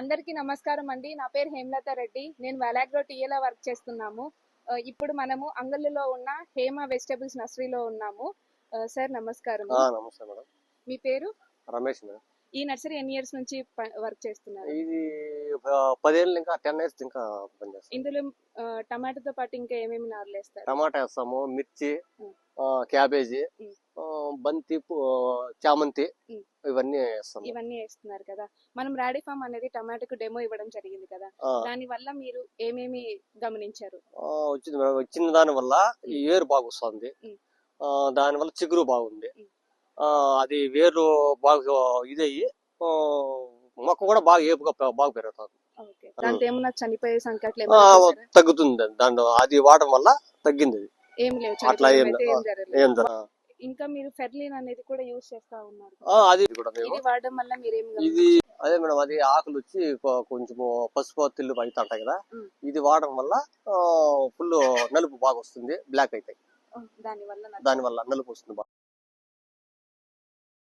అందరికీ నమస్కారం అండి. నా పేరు హేమలత రెడ్డి. నేను వెలాగ్రో టీఏలో వర్క్ చేస్తున్నాము. ఇప్పుడు మనము అంగళ్ళులో ఉన్న హేమ వెజిటబుల్స్ నర్సరీలో ఉన్నాము. సార్ నమస్కారం. నమస్తే మేడం. మీ పేరు? రమేష్ మేడం. ఈ నర్సరీ ఎన్ని ఇయర్స్ నుంచి వర్క్ చేస్తున్నారు? ఇది పదేళ్ళు ఇంకా టెన్ ఇయర్స్ ఇంకా పనిచేస్తాం ఇందులో టమాటాతో పాటు ఇంకా ఏమేమి నారులు వేస్తారు టమాటా వేస్తాము మిర్చి క్యాబేజీ బంతి చామంతి. ఇవన్నీ వేస్తాము. ఇవన్నీ వేస్తున్నారు కదా. మనం రాడీ ఫామ్ అనేది టమాటాకు డెమో ఇవ్వడం జరిగింది కదా. దాని వల్ల మీరు ఏమేమి గమనించారు? వచ్చింది మేడం. వచ్చిన దాని వల్ల ఏరు బాగా వస్తుంది ఉం. ఆ, దాని వల్ల చిగురు బాగుంది. అది వేరు బాగా ఇదయ్యి మొక్క కూడా బాగా ఏపుగా బాగా పెరుగుతుంది. చనిపోయే చూసారా? తగ్గుతుంది. దాంట్లో అది వాడడం వల్ల తగ్గింది అట్లా ఏం ఏం ఇంకా మీరు ఫెర్లిన్ అనేది కూడా యూజ్ చేస్తా ఉన్నారు. ఆ, అది కూడా మేము ఇది వాడడం వల్ల మీరేం ఇది అదే మేడం అది ఆకులు వచ్చి కొ- కొంచెము పసుపు తిల్లు అవుతుంటాయి కదా. ఇది వాడడం వల్ల ఫుల్ నలుపు బాగా వస్తుంది బ్లాక్ అవుతాయి దాని వల్ల దాని వల్ల నలుపు వస్తుంది బాగా.